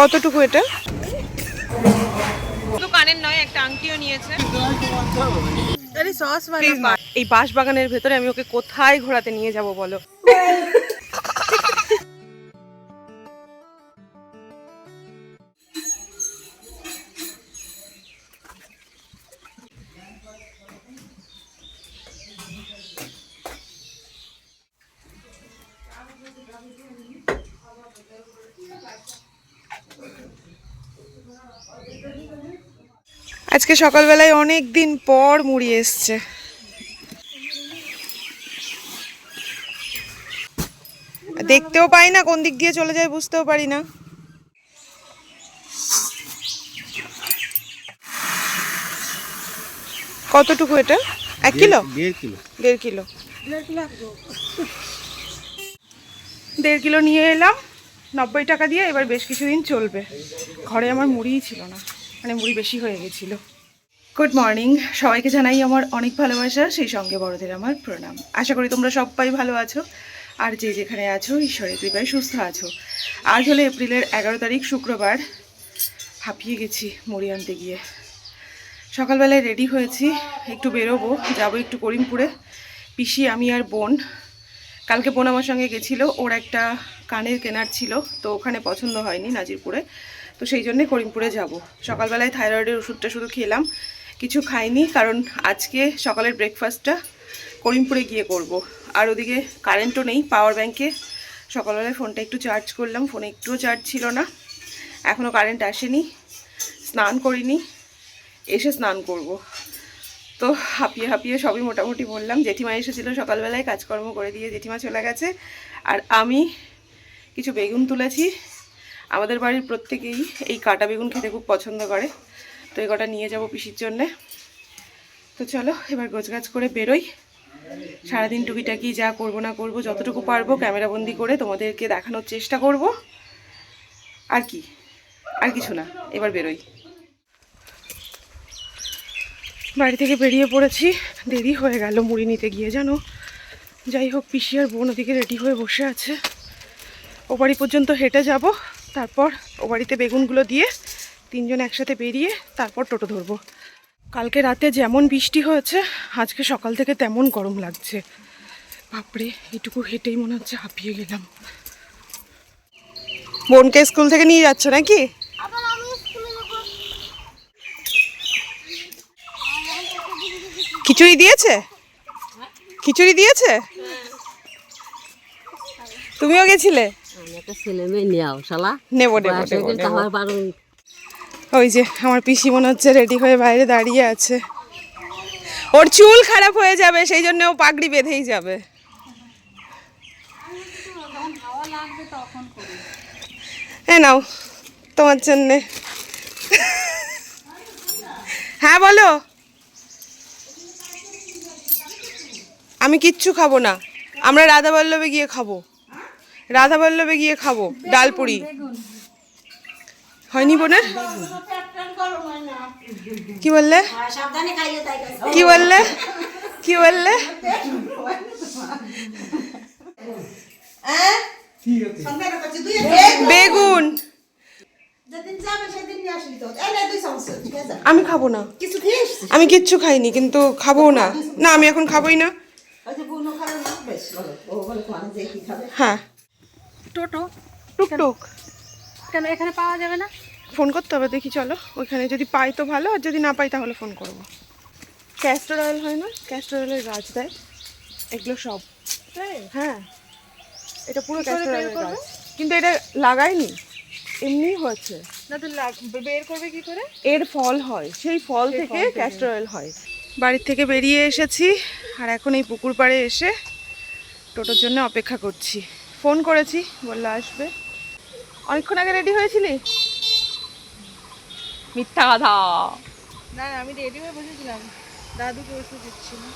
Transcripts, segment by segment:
কতটুকু এটা? শুধু কানের নয় একটা আংটিও নিয়েছে। আরে সস এই বাঁশ বাগানের ভেতরে আমি ওকে কোথায় ঘোরাতে নিয়ে যাব বলো? আজকে সকালবেলায় অনেক দিন পর মুড়ি এসছে। দেখতেও পাই না কোন দিক দিয়ে চলে যায় বুঝতেও পারি না। কতটুকু এটা? এক কিলো? দেড় কিলো। দেড় কিলো। দেড় কিলো নিয়ে এলাম নব্বই টাকা দিয়ে এবার বেশ কিছুদিন চলবে। ঘরে আমার মুড়িই ছিল না মানে মুড়ি বেশি হয়ে গেছিল। গুড মর্নিং সবাইকে জানাই আমার অনেক ভালোবাসা, সেই সঙ্গে বড়দের আমার প্রণাম। আশা করি তোমরা সবাই ভালো আছো, আর যে যেখানে আছো, ঈশ্বরের কৃপায় সুস্থ আছো। আজ হলো এপ্রিলের এগারো তারিখ, শুক্রবার। হাঁপিয়ে গেছি, মুড়ি আনতে গিয়ে। সকালবেলায় রেডি হয়েছি, একটু বেরোবো, যাব একটু করিমপুরে। পিসি, আমি আর বোন। কালকে বোন আমার সঙ্গে গেছিল, ওর একটা কানের কেনার ছিল, তো ওখানে পছন্দ হয়নি নাজিরপুরে। তো সেই জন্যে করিমপুরে যাব। সকালবেলায় থাইরয়েডের ওষুধটা শুধু খেলাম কিছু খাইনি, কারণ আজকে সকালের ব্রেকফাস্টটা করিমপুরে গিয়ে করব। আর ওদিকে কারেন্টও নেই পাওয়ার ব্যাংকে সকালবেলায় ফোনটা একটু চার্জ করলাম ফোনে একটুও চার্জ ছিল না এখনও কারেন্ট আসেনি, স্নান করিনি, এসে স্নান করব। তো হাঁপিয়ে হাঁপিয়ে সবই মোটামুটি বললাম, জেঠিমা এসেছিল সকালবেলায়, কাজকর্ম করে দিয়ে জেঠিমা চলে গেছে আর আমি কিছু বেগুন তুলেছি আমাদের বাড়ির প্রত্যেকেই এই কাটা বেগুন খেতে খুব পছন্দ করে তো এই কটা নিয়ে যাব পিসির জন্যে। তো চলো, এবার গোছগাছ করে বেরোই। সারাদিন টুকিটাকি যা করব না করব, যতটুকু পারব ক্যামেরাবন্দি করে তোমাদেরকে দেখানোর চেষ্টা করব। আর কি, আর কিছু না, এবার বেরোই। বাড়ি থেকে বেরিয়ে পড়েছি, দেরি হয়ে গেল মুড়ি নিতে গিয়ে, জানো? যাই হোক, পিসি আর বোন ওদিকে রেডি হয়ে বসে আছে। ও বাড়ি পর্যন্ত হেঁটে যাব, তারপর ও বাড়িতে বেগুনগুলো দিয়ে তিনজন একসাথে বেরিয়ে তারপর টোটো ধরবো। কালকে রাতে যেমন বৃষ্টি হয়েছে আজকে সকাল থেকে তেমন গরম লাগছে। বাপরে এটুকু হেঁটেই মনে হচ্ছে হাঁপিয়ে গেলাম। বোনকে স্কুল থেকে নিয়ে যাচ্ছ নাকি? খিচুড়ি দিয়েছে? খিচুড়ি দিয়েছে? তুমিও গেছিলে? আমি ছেলে মেয়ে নেও শালা। নেব নেব ওই যে আমার পিসি মনে হচ্ছে রেডি হয়ে বাইরে দাঁড়িয়ে আছে। ওর চুল খারাপ হয়ে যাবে, সেই জন্য ও পাগড়ি বেঁধেই যাবে। এ নাও, তোমার জন্যে। হ্যাঁ বলো। আমি কিচ্ছু খাব না। আমরা রাধা বল্লভে গিয়ে খাব। রাধা বল্লভে গিয়ে খাব, ডালপুরি। হয়নি বোনের কি বললে? কি বললে? কি বললে? বেগুন। আমি খাব না। কিছু আমি কিচ্ছু খাইনি কিন্তু খাব না। না আমি এখন খাবোই না? হ্যাঁ। টোটো। টুকটুক। কেন এখানে পাওয়া যাবে না? ফোন করতে হবে দেখি চলো। ওইখানে যদি পাই তো ভালো আর যদি না পাই তাহলে ফোন করব। ক্যাস্টর অয়েল হয় না? ক্যাস্টর অয়েলের গাছ দেয়। এগুলো সব। হ্যাঁ। এটা পুরো ক্যাস্টর অয়েলের গাছ। কিন্তু এটা লাগাইনি। এমনি হয়েছে। না তো বের করবে কি করে? এর ফল হয়। সেই ফল থেকে ক্যাস্টর অয়েল হয়। বাড়ির থেকে বেরিয়ে এসেছি আর এখন এই পুকুর পাড়ে এসে টোটোর জন্য অপেক্ষা করছি। ফোন করেছি বলল আসবে। অনেকক্ষণ আগে রেডি হয়েছিলি? মিথ্যা কথা। না না আমি রেডি হয়ে বসেছিলাম। দাদুকে ওষুধ দিচ্ছি না।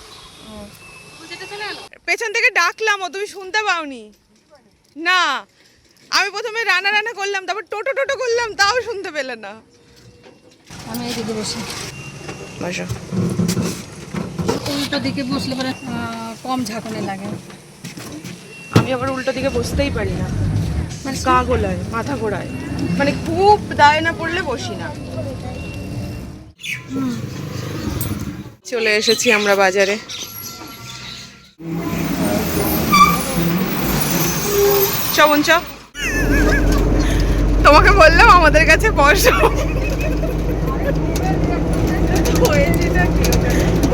যেটা পেছন থেকে ডাকলাম ও তুমি শুনতে পাওনি। না আমি প্রথমে রান্না রান্না করলাম তারপর টোটো টোটো করলাম তাও শুনতে পেলে না। আমি এদিকে বসি। বসো। উল্টো দিকে বসলে পরে কম ঝাঁকুনি লাগে। আমি আবার উল্টো দিকে বসতেই পারি না। মানে গা গোলায়, মাথা ঘোরায় মানে খুব দায় না পড়লে বসি না। চলে এসেছি আমরা বাজারে। চবন চ। তোমাকে বললাম আমাদের কাছে বসো।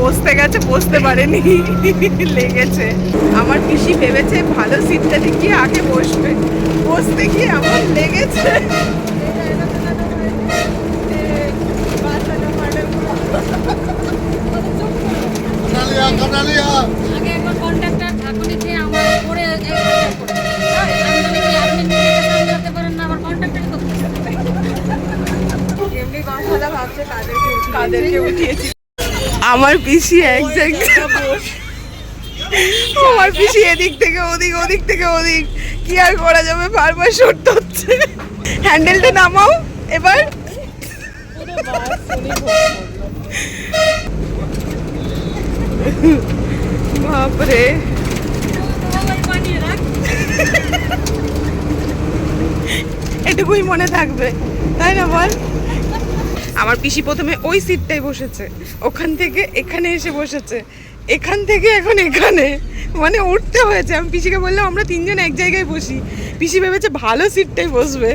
বসতে গেছে বসতে পারেনি লেগেছে। আমার পিসি ভেবেছে ভালো সিটটা দেখিয়ে আগে বসবে। বসতে গিয়ে আমার লেগেছে। আগে একবার কন্ট্রাক্টর আমার এমনি ভাবছে। কাদেরকে উঠিয়েছি। আমার পিসি আমার পিসি এদিক থেকে ওদিক ওদিক থেকে ওদিক। কি আর করা যাবে? বারবার সরতে হচ্ছে। হ্যান্ডেলটা নামাও, এবার। বাপরে। এটুকুই মনে থাকবে। তাই না বল? আমার পিসি প্রথমে ওই সিটটাই বসেছে। ওখান থেকে এখানে এসে বসেছে। এখান থেকে এখন এখানে। মানে উঠতে হয়েছে। আমি পিসিকে বললাম, আমরা তিনজন এক জায়গায় বসি। পিসি ভেবেছে ভালো সিটটাই বসবে।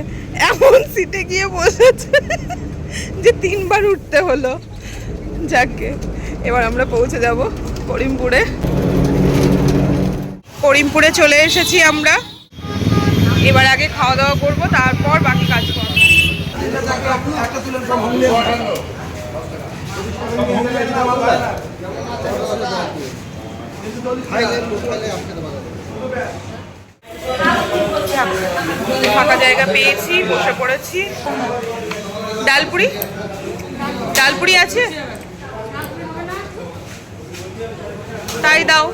এমন সিটে গিয়ে বসেছে যে তিনবার উঠতে হলো। যাকে। এবার আমরা পৌঁছে যাব করিমপুরে। করিমপুরে চলে এসেছি আমরা। এবার আগে খাওয়া দাওয়া করব, তারপর বাকি কাজ ফাঁকা জায়গা পেয়েছি বসে পড়েছি। ডালপুরি? ডালপুরি আছে? তাই দাও।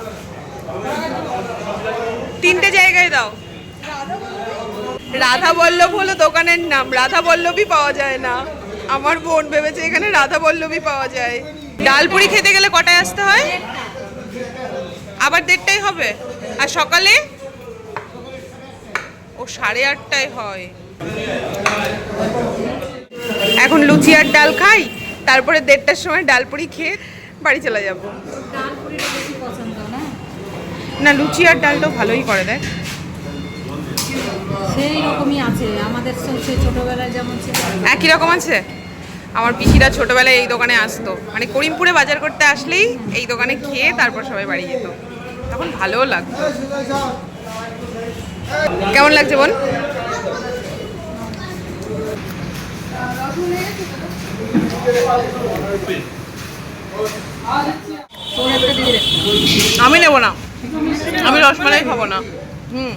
তিনটে জায়গায় দাও। রাধা বল্লভ হলো দোকানের নাম, রাধা বল্লভই পাওয়া যায় না। আমার বোন ভেবেছে এখানে রাধা বল্লভই পাওয়া যায়। ডালপুরি খেতে গেলে কটায় আসতে হয়? আবার দেড়টাই হবে? আর সকালে? ও সাড়ে আটটায় হয়। এখন লুচি আর ডাল খাই, তারপরে দেড়টার সময় ডালপুরি খেয়ে বাড়ি চলে যাব। না, লুচি আর ডালটাও ভালোই করে দেয় সেই রকমই আছে। আমাদের সে- ছোটবেলায় যেমন ছিল। একই রকম আছে? আমার পিসিরা ছোটবেলায় এই দোকানে আসতো। মানে করিমপুরে বাজার করতে আসলেই এই দোকানে খেয়ে তারপর সবাই বাড়ি যেত। তখন ভালোও লাগতো। কেমন লাগছে বোন আমি নেব না। আমি রসমালাই খাব না। হুম।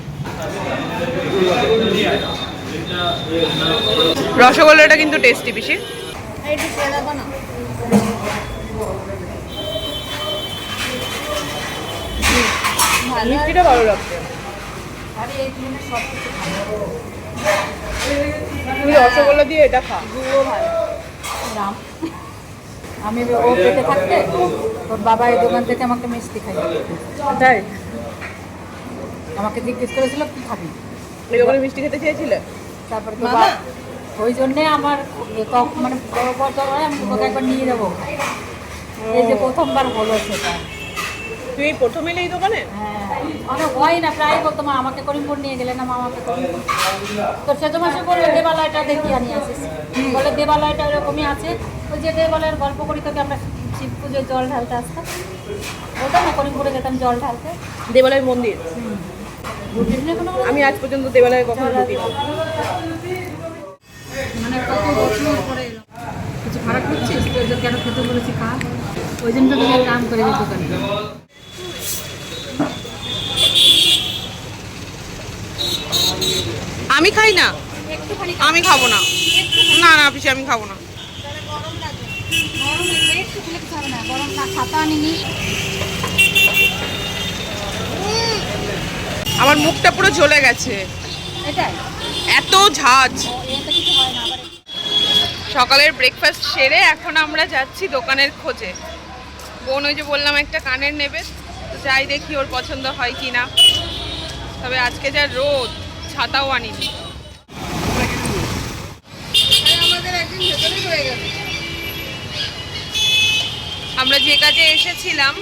রসগোল্লাটা কিন্তু টেস্টি বেশি একটু পেড়া বানাও মিষ্টিটা ভালো লাগছে। আরে এই সব কিছু তুই রসগোল্লা দিয়ে এটা খা। গুঁড়ো ভালো রাম আমি ও পেটে থাকতে তোর বাবা এই দোকান থেকে আমাকে মিষ্টি খাই তাই? আমাকে জিজ্ঞেস করেছিল কি খাবি? দোকানে মিষ্টি খেতে চেয়েছিলে? তারপরে তো ওই জন্যে আমার মানে বড় বড় আমি তোকে একবার নিয়ে যাব। এই যে প্রথমবার হলো সেটা। তুই প্রথম এলে এই দোকানে? হ্যাঁ। মানে হয় না প্রায় বলতো মা আমাকে করিমপুর নিয়ে গেলে না মা আমাকে করিমপুর তো সেজো মাসে বলল দেবালয়টা দেখি আনি আসিস। বলে দেবালয়টা ওরকমই আছে। ওই যে দেবালয়ের গল্প করি তোকে আমরা শিব পুজোয় জল ঢালতে আসতাম। ওটা না করিমপুরে যেতাম জল ঢালতে। দেবালয় মন্দির? আমি আজ পর্যন্ত দেবালয়ে কখনো ঢুকি মানে কত বছর পরে কিছু খারাপ করছিস তো ওই যে কেন খেতে বলেছি খা? ওই জন্য তো তুমি কাম করে দিত কেন আমি খাই না। আমি খাব না। না না পিসি আমি খাব না। গরম লাগবে না। না ছাতা ওর মুখটা পুরো জ্বলে গেছে। এত ঝাঁজ। সকালের ব্রেকফাস্ট সেরে এখন আমরা যাচ্ছি দোকানের খোঁজে। বোন ওই যে বললাম একটা কানের নেবে তো যাই দেখি ওর পছন্দ হয় কি না তবে আজকে যা রোদ ছাতাও আনিনি। আমরা যে কাজে এসেছিলাম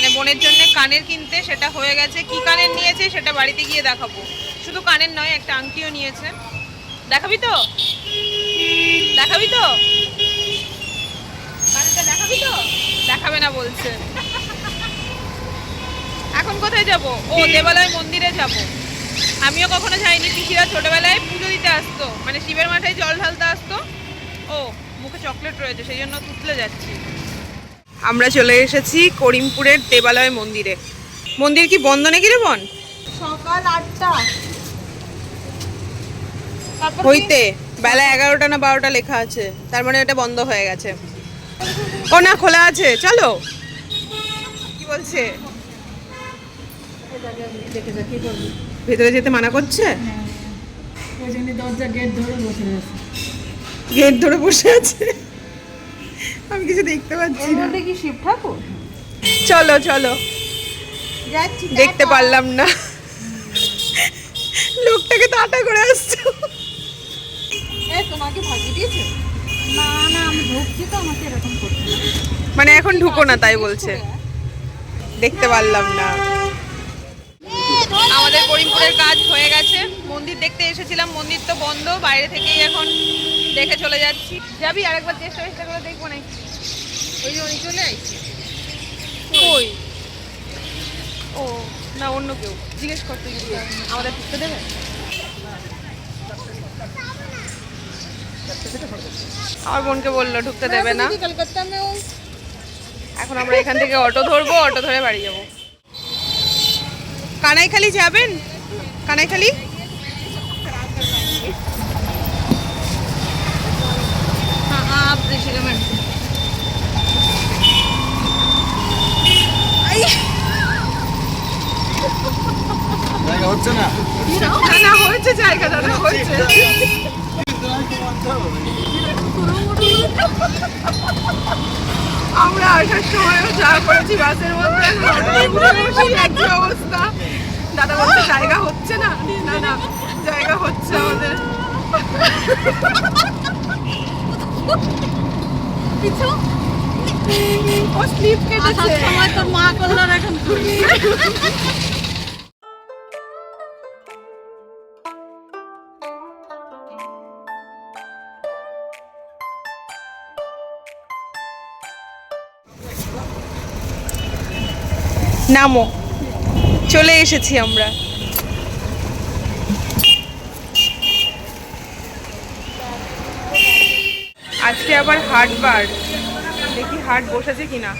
মানে বোনের জন্য কানের কিনতে, সেটা হয়ে গেছে। কি কানের নিয়েছে সেটা বাড়িতে গিয়ে দেখাবো। শুধু কানের নয়, একটা আংটিও নিয়েছে। দেখাবি তো? দেখাবি তো? দেখাবি তো? দেখাবে না বলছে। এখন কোথায় যাব? ও, দেবালয় মন্দিরে যাব। আমিও কখনো যাইনি, পিসিরা ছোটবেলায় পুজো দিতে আসতো। মানে শিবের মাথায় জল ঢালতে আসতো। ও, মুখে চকলেট রয়েছে, সেই জন্য তুতলে যাচ্ছি। আমরা চলে এসেছি করিমপুরের দেবালয় মন্দিরে। মন্দির কি বন্ধ নাকি রে বোন? সকাল আটটা। হইতে বেলা এগারোটা না বারোটা লেখা আছে। তার মানে এটা বন্ধ হয়ে গেছে। ও না খোলা আছে। চলো। কি বলছে? ভেতরে যেতে মানা করছে? গেট ধরে বসে আছে? আমি কিছু দেখতে পাচ্ছি না। কি শিব ঠাকুর? চলো চলো। যাচ্ছি দেখতে পারলাম না। লোকটাকে তাটা করে আসছো। তোমাকে ভাগিয়ে দিয়েছে? না না আমি ঢুকছি তো আমাকে এরকম করছে মানে এখন ঢুকো না তাই বলছে। দেখতে পারলাম না। আমাদের করিমপুরের কাজ হয়ে গেছে। মন্দির দেখতে এসেছিলাম মন্দির তো বন্ধ বাইরে থেকেই এখন দেখে চলে যাচ্ছি। যাবি? আরেকবার চেষ্টা চেষ্টা করে দেখব না ওই যে উনি চলে আইছি। ওই ও না অন্য কেউ। জিজ্ঞেস করতে গিয়ে। আমাদের ঢুকতে দেবে? আমার বোনকে বলল ঢুকতে দেবে না। এখন আমরা এখান থেকে অটো ধরবো অটো ধরে বাড়ি যাব। কানাইখালি যাবেন? কানাইখালি? না। না হয়েছে জায়গা দাদা হয়েছে। আমরা আসার সময়ও যা করেছি বাসের মধ্যে একই অবস্থা। দাদা বলছে জায়গা হচ্ছে না? না না জায়গা হচ্ছে আমাদের। ও স্লিপ কেটেছে। সময় তোর মা করল এখন। নামো। চলে এসেছি আমরা। আজকে আবার হাট বার। দেখি হাট বসেছে কিনা।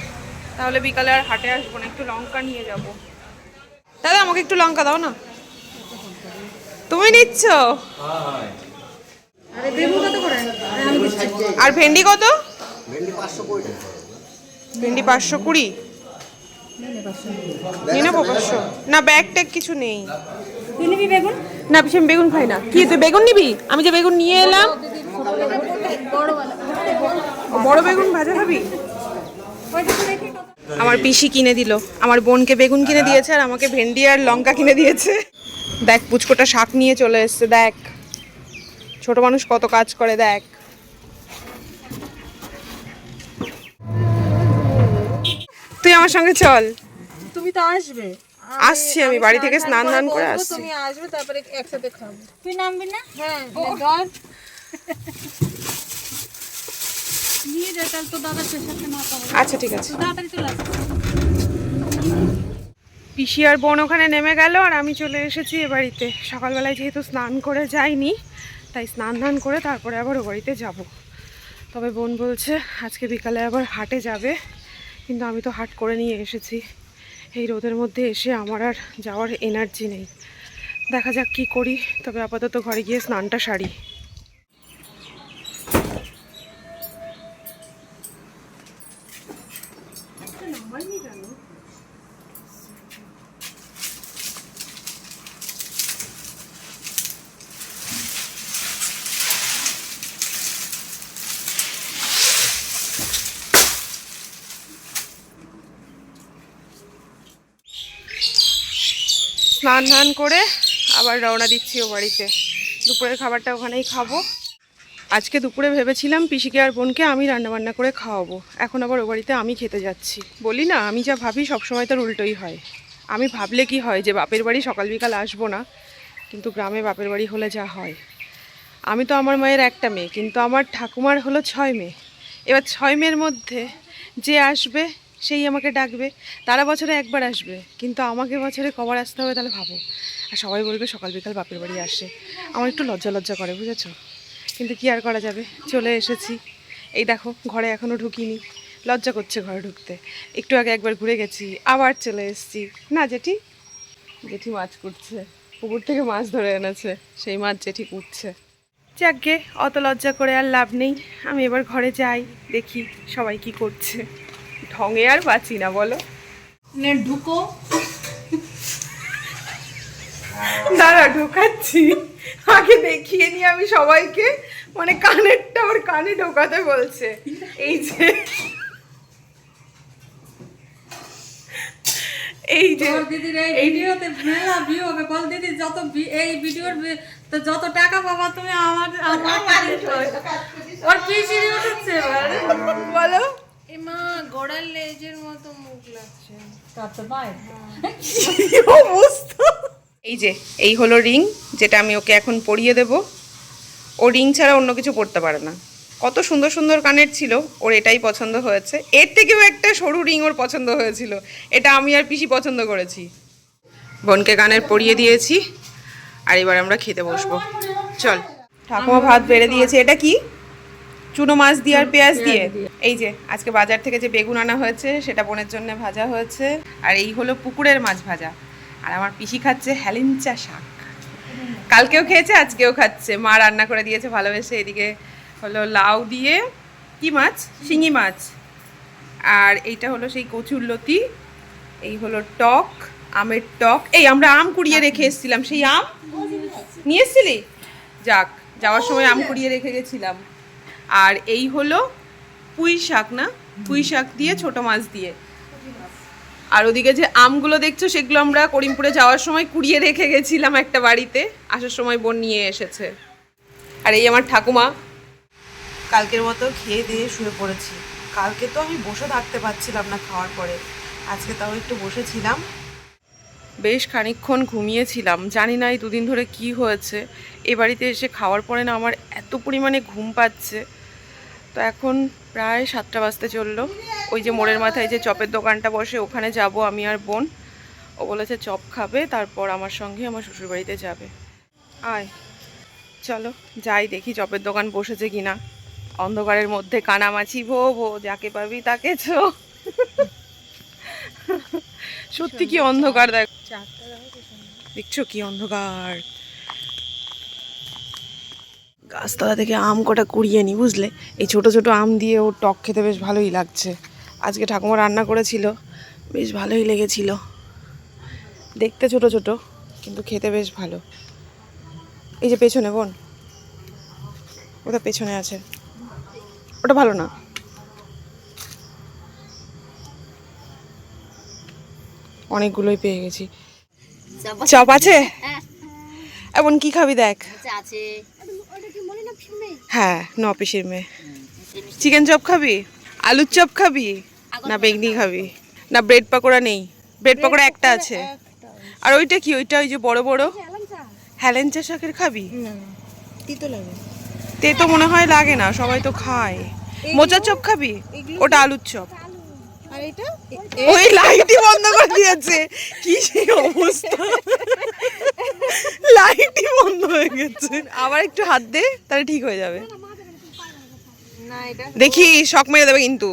তাহলে বিকালে আর হাটে আসব না একটু লঙ্কা নিয়ে যাব। দাদা আমাকে একটু লঙ্কা দাও না। তুমি নিচ্ছ? আর ভেন্ডি কত? ভেন্ডি পাঁচশো কুড়ি। নিয়ে নেব পাঁচশো। না ব্যাগ ট্যাগ কিছু নেই। তুই নিবি বেগুন? না আমি বেগুন খাই না। কি তুই বেগুন নিবি? আমি যে বেগুন নিয়ে এলাম। বড় বেগুন ভাজা খাবি? আমার পিসি কিনে দিল। আমার বোনকে বেগুন কিনে দিয়েছে আর আমাকে ভেন্ডি আর লঙ্কা কিনে দিয়েছে। দেখ পুচকোটা শাক নিয়ে চলে এসছে দেখ। ছোট মানুষ কত কাজ করে দেখ। তুই আমার সঙ্গে চল। তুমি তো আসবে। আসছি আমি বাড়ি থেকে স্নান দান করে আসছি। তুমি আসবে তারপরে একসাথে খাব। তুই নামবি না? হ্যাঁ ধর নিয়ে যা তাহলে তো দাদার পেশাতে মাথা আচ্ছা ঠিক আছে। তাড়াতাড়ি চলে আসবে পিসি আর বোন ওখানে নেমে গেল আর আমি চলে এসেছি এ বাড়িতে। সকালবেলায় যেহেতু স্নান করে যাইনি তাই স্নান ধান করে তারপরে আবার ও বাড়িতে যাব। তবে বোন বলছে আজকে বিকালে আবার হাটে যাবে। কিন্তু আমি তো হাট করে নিয়ে এসেছি। এই রোদের মধ্যে এসে আমার আর যাওয়ার এনার্জি নেই। দেখা যাক কি করি। তবে আপাতত ঘরে গিয়ে স্নানটা সারি। স্নান ধান করে আবার রওনা দিচ্ছি ও বাড়িতে। দুপুরের খাবারটা ওখানেই খাব। আজকে দুপুরে ভেবেছিলাম পিসিকে আর বোনকে আমি রান্নাবান্না করে খাওয়াবো। এখন আবার ও বাড়িতে আমি খেতে যাচ্ছি। বলি না, আমি যা ভাবি সবসময় তার উল্টোই হয়। আমি ভাবলে কি হয় যে বাপের বাড়ি সকাল বিকাল আসব না, কিন্তু গ্রামে বাপের বাড়ি হলে যা হয়। আমি তো আমার মায়ের একটা মেয়ে, কিন্তু আমার ঠাকুমার হলো ছয় মেয়ে। এবার ছয় মেয়ের মধ্যে যে আসবে সেই আমাকে ডাকবে। তারা বছরে একবার আসবে, কিন্তু আমাকে বছরে কবার আসতে হবে তাহলে ভাবো। আর সবাই বলবে সকাল বিকাল বাপের বাড়ি আসে। আমার একটু লজ্জা লজ্জা করে, বুঝেছ? কিন্তু কি আর করা যাবে? চলে এসেছি। এই দেখো, ঘরে এখনও ঢুকিনি। লজ্জা করছে ঘরে ঢুকতে। একটু আগে একবার ঘুরে গেছি, আবার চলে এসেছি। না, জেঠি? জেঠি মাছ কুটছে। পুকুর থেকে মাছ ধরে এনেছে। সেই মাছ জেঠি কুটছে। যাকগে অত লজ্জা করে আর লাভ নেই। আমি এবার ঘরে যাই, দেখি সবাই কি করছে। ঢঙে আর বাঁচি না বলো। ঢুকো। দাঁড়া ঢোকাচ্ছি। আগে দেখিয়ে নি আমি সবাইকে। মানে কানেরটা ওর কানে ঢোকাতে বলছে। এই যে এই যে দিদির এই ভিডিওতে মেলা ভিউ হবে। বল দিদি যত এই ভিডিওর তো যত টাকা পাবা তুমি আমার আমার ওর পিসির উঠছে। বলো। এমা গড়ার লেজের মতো মুখ লাগছে। এই যে এই হলো রিং যেটা আমি ওকে এখন পরিয়ে দেব। ও রিং ছাড়া অন্য কিছু পড়তে পারে না। কত সুন্দর সুন্দর কানের ছিল ওর এটাই পছন্দ হয়েছে। এর থেকেও একটা সরু রিং ওর পছন্দ হয়েছিল। এটা আমি আর পিসি পছন্দ করেছি। বোনকে কানের পরিয়ে দিয়েছি। আর এবার আমরা খেতে বসবো। চল। ঠাকুমা ভাত বেড়ে দিয়েছে। এটা কি? চুনো মাছ দিয়ে আর পেঁয়াজ দিয়ে? এই যে আজকে বাজার থেকে যে বেগুন আনা হয়েছে সেটা বোনের জন্য ভাজা হয়েছে। আর এই হলো পুকুরের মাছ ভাজা। আর আমার পিসি খাচ্ছে হেলিঞ্চা শাক। কালকেও খেয়েছে আজকেও খাচ্ছে। মা রান্না করে দিয়েছে ভালোবেসে। এদিকে হলো লাউ দিয়ে কি মাছ? শিঙি মাছ। আর এইটা হলো সেই কচুর লতি। এই হলো টক আমের টক। এই আমরা আম কুড়িয়ে রেখে এসেছিলাম। সেই আম? নিয়ে এসেছিলি? যাক যাওয়ার সময় আম কুড়িয়ে রেখে গেছিলাম। আর এই হলো পুঁই শাক না? পুঁই শাক দিয়ে ছোট মাছ দিয়ে। আর ওদিকে যে আমগুলো দেখছ সেগুলো আমরা করিমপুরে যাওয়ার সময় কুড়িয়ে রেখে গেছিলাম একটা বাড়িতে। আসার সময় বোন নিয়ে এসেছে। আর এই আমার ঠাকুমা। কালকের মতো খেয়ে দিয়ে শুয়ে পড়েছি। কালকে তো আমি বসে থাকতে পারছিলাম না খাওয়ার পরে। আজকে তাও একটু বসেছিলাম। বেশ খানিকক্ষণ ঘুমিয়েছিলাম। জানি না এই দুদিন ধরে কি হয়েছে। এ বাড়িতে এসে খাওয়ার পরে না আমার এত পরিমাণে ঘুম পাচ্ছে। তো এখন প্রায় সাতটা বাজতে চলল। ওই যে মোড়ের মাথায় যে চপের দোকানটা বসে ওখানে যাব আমি আর বোন। ও বলেছে চপ খাবে তারপর আমার সঙ্গে আমার শ্বশুরবাড়িতে যাবে। আয়। চলো যাই দেখি চপের দোকান বসেছে কিনা। অন্ধকারের মধ্যে কানামাছি ভো ভো যাকে পাবি তাকে ছো। সত্যি কি অন্ধকার দেখ দেখছ কি অন্ধকার? গাছতলা থেকে আম কটা কুড়িয়ে নি বুঝলে? এই ছোট ছোট আম দিয়ে ও টক খেতে বেশ ভালোই লাগছে। আজকে ঠাকুমা রান্না করেছিল বেশ ভালোই লেগেছিল। দেখতে ছোট ছোট কিন্তু খেতে বেশ ভালো। এই যে পেছনে বোন ওটা পেছনে আছে। ওটা ভালো না? অনেকগুলোই পেয়ে গেছি। চপ আছে? এমন কি খাবি দেখ? আছে। হ্যাঁ ন পিসের মেয়ে। চিকেন চপ খাবি? আলুর চপ খাবি? না বেগনি খাবি? না ব্রেড পাকোড়া নেই। ব্রেড পাকোড়া একটা আছে। আর ওইটা কি? ওইটা ওই যে বড় বড়? হ্যালেঞ্চা শাকের খাবি? তে লাগে। তেতো মনে হয় লাগে না সবাই তো খায়। মোচার চপ খাবি? ওটা আলুর চপ আর এটা? ওই লাইটই বন্ধ করে দিয়েছে। কি সেই অবস্থা? লাইটই বন্ধ হয়ে গেছে। আবার একটু হাত দে তাহলে ঠিক হয়ে যাবে। দেখি শখ মেরে দেবে কিন্তু।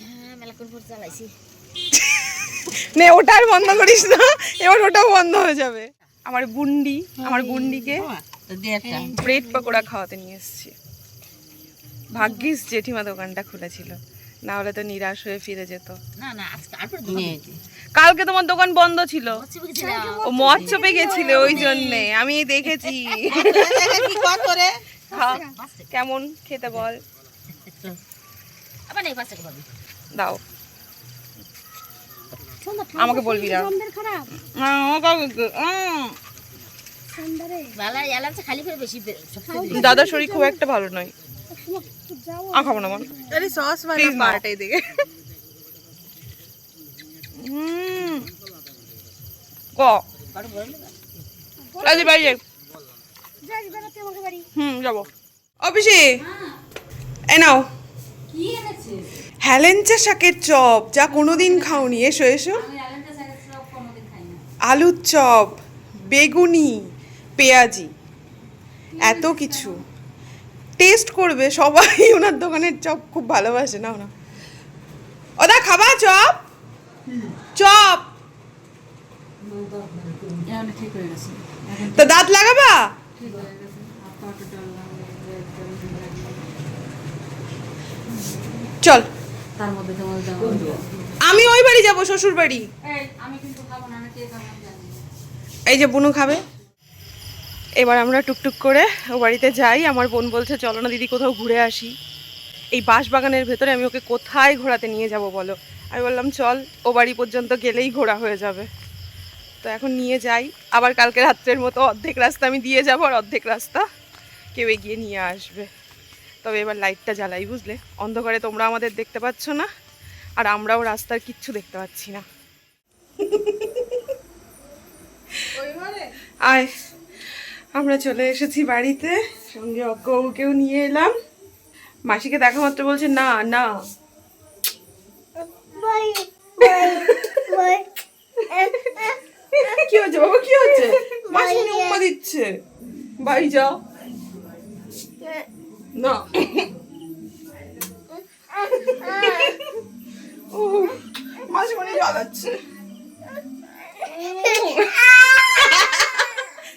হ্যাঁ নে ওটা আর বন্ধ করিস না। এবার ওটাও বন্ধ হয়ে যাবে। আমার গুন্ডি আমার গুন্ডিকে ব্রেড পকোড়া খাওয়াতে নিয়ে এসেছি। ভাগ্যিস জেঠিমা দোকানটা খুলেছিল। না হলে তো নিরাশ হয়ে ফিরে যেত। না না আজকে আর পর কালকে তোমার দোকান বন্ধ ছিল। ও মদ চপে গেছিল। ওই জন্যে আমি দেখেছি। কেমন খেতে বল। দাও। আমাকে বলবি না। দাদার শরীর খুব একটা ভালো নয়। খাব সস পার্ট ক? যাই। হুম যাব। অফিসে? এই নাও। হ্যালেঞ্চা শাকের চপ যা কোনোদিন খাওনি। এসো এসো। আলুর চপ বেগুনি পেঁয়াজি। এত কিছু। টেস্ট করবে সবাই ওনার দোকানের চপ খুব ভালোবাসে না ওনা ওদা খাবা চপ? চপ। তো দাঁত লাগাবা? চল। আমি ওই বাড়ি যাব শ্বশুর বাড়ি। এই যে বুনু খাবে। এবার আমরা টুকটুক করে ও বাড়িতে যাই। আমার বোন বলছে চলো না দিদি কোথাও ঘুরে আসি। এই বাঁশ বাগানের ভেতরে আমি ওকে কোথায় ঘোরাতে নিয়ে যাব বলো? আমি বললাম চল ও বাড়ি পর্যন্ত গেলেই ঘোরা হয়ে যাবে। তো এখন নিয়ে যাই। আবার কালকে রাত্রের মতো অর্ধেক রাস্তা আমি দিয়ে যাব আর অর্ধেক রাস্তা কেউ এগিয়ে নিয়ে আসবে। তবে এবার লাইটটা জ্বালাই বুঝলে? অন্ধকারে তোমরা আমাদের দেখতে পাচ্ছ না আর আমরাও রাস্তার কিচ্ছু দেখতে পাচ্ছি না। আয়। আমরা চলে এসেছি বাড়িতে। সঙ্গে অজ্ঞকেও নিয়ে এলাম। মাসিকে দেখা মাত্র বলছে না না। কি হচ্ছে বাবা কি হচ্ছে? মাসি উম্মা দিচ্ছে। বাড়ি যাও। না। মাসি মনে জ্বালাচ্ছে।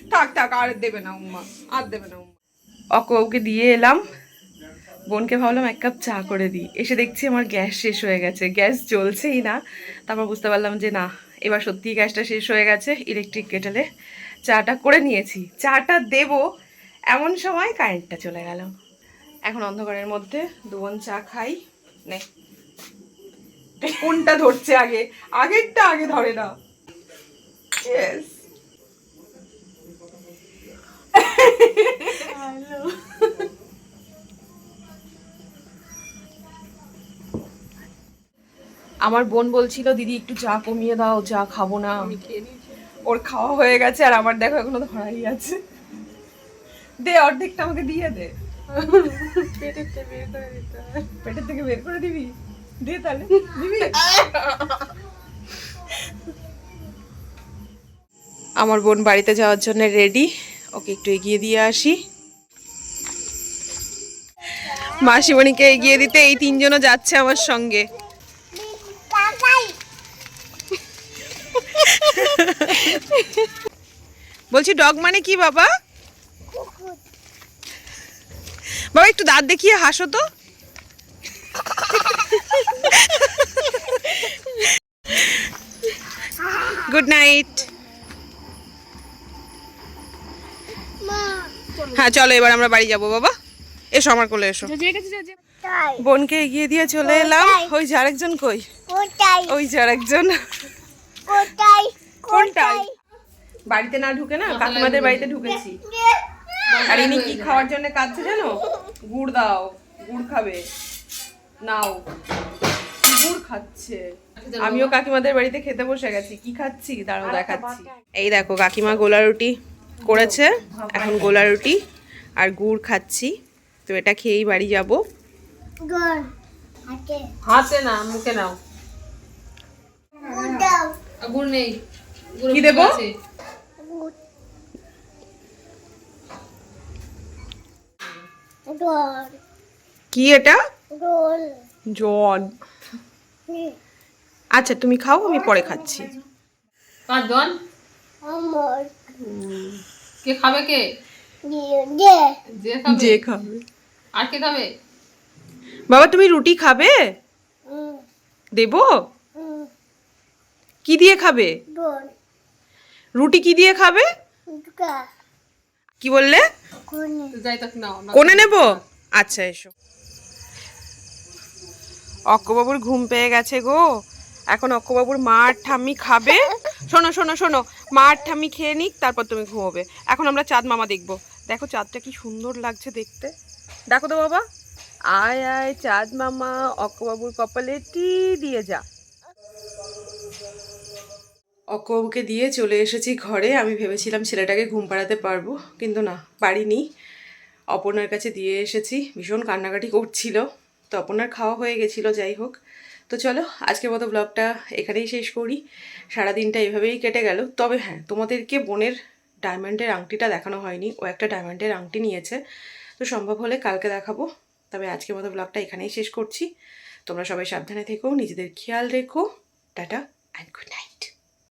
থাক থাক, আর দেবে না উম্মা, আর দেবে না উম্মা। অক, ওকে দিয়ে এলাম। বোনকে ভাবলাম এক কাপ চা করে দিই। এসে দেখছি আমার গ্যাস শেষ হয়ে গেছে। গ্যাস জ্বলছেই না। তারপর বুঝতে পারলাম যে না, এবার সত্যিই গ্যাসটা শেষ হয়ে গেছে ইলেকট্রিক কেটেলে চাটা করে নিয়েছি। চাটা দেব। এমন সময় কারেন্টটা চলে গেল। এখন অন্ধকারের মধ্যে দু বোন চা খাই। নে। কোনটা ধরছে আগে? আগেরটা আগে ধরে না আমার বোন বলছিল দিদি একটু চা কমিয়ে দাও চা খাব না। ওর খাওয়া হয়ে গেছে আর আমার দেখো এখনও ধরাই আছে। দে অর্ধেকটা আমাকে দিয়ে দে। পেটের থেকে বের করে দিবি? দে তাহলে। দিবি? আমার বোন বাড়িতে যাওয়ার জন্য রেডি ওকে একটু এগিয়ে দিয়ে আসি। মাসিমণিকে এগিয়ে দিতে এই তিনজনও যাচ্ছে আমার সঙ্গে। বলছি ডগ মানে কি বাবা? বাবা একটু দাঁত দেখিয়ে হাসো তো। গুড নাইট হ্যাঁ চলো এবার আমরা বাড়ি যাব বাবা। এসো আমার কোলে এসো। বোনকে এগিয়ে দিয়ে চলে এলাম। ওই যে আরেকজন কই? ওই যে আরেকজন। কোনটাই? বাড়িতে না ঢুকে না? কাকিমাদের বাড়িতে ঢুকেছি। আর ইনি কি খাওয়ার জন্য কাঁদছে জানো? গুড় দাও। গুড় খাবে। নাও। কি গুড় খাচ্ছে? আমিও কাকিমাদের বাড়িতে খেতে বসে গেছি। কি খাচ্ছি? দাঁড়াও দেখাচ্ছি। এই দেখো কাকিমা গোলা রুটি করেছে। এখন গোলা রুটি আর গুড় খাচ্ছি। তো এটা খেয়েই বাড়ি যাব। হাতে। না মুখে নাও। কি এটা? আচ্ছা তুমি খাও আমি পরে খাচ্ছি। কে খাবে কে? যে খাবে। আর কে খাবে? বাবা তুমি রুটি খাবে? দেব? কি দিয়ে খাবে? রুটি কি দিয়ে খাবে? কি বললে? কোনে। নেব? আচ্ছা এসো। অক্কবাবুর ঘুম পেয়ে গেছে গো। এখন অক্কবাবুর মার আর ঠাম্মি খাবে। শোনো শোনো শোনো। মার আর ঠাম্মি খেয়ে নিক তারপর তুমি ঘুমোবে। এখন আমরা চাঁদ মামা দেখব। দেখো চাঁদটা কি সুন্দর লাগছে দেখতে। দেখো তো বাবা। আয় আয়, চাঁদ মামা, অক্কবাবুর কপালে টি দিয়ে যা। অক্কবাবুকে দিয়ে চলে এসেছি ঘরে। আমি ভেবেছিলাম ছেলেটাকে ঘুম পাড়াতে পারব, কিন্তু না, পারিনি। অপর্ণার কাছে দিয়ে এসেছি। ভীষণ কান্নাকাটি করছিল। তো অপর্ণার খাওয়া হয়ে গেছিল, যাই হোক। তো চলো, আজকের মতো ব্লগটা এখানেই শেষ করি। সারাদিনটা এভাবেই কেটে গেল। তবে হ্যাঁ তোমাদেরকে বোনের ডায়মন্ডের আংটিটা দেখানো হয়নি। ও একটা ডায়মন্ডের আংটি নিয়েছে। তো সম্ভব হলে কালকে দেখাবো। তবে আজকের মতো ব্লগটা এখানেই শেষ করছি। তোমরা সবাই সাবধানে থেকো, নিজেদের খেয়াল রেখো। Tata and good night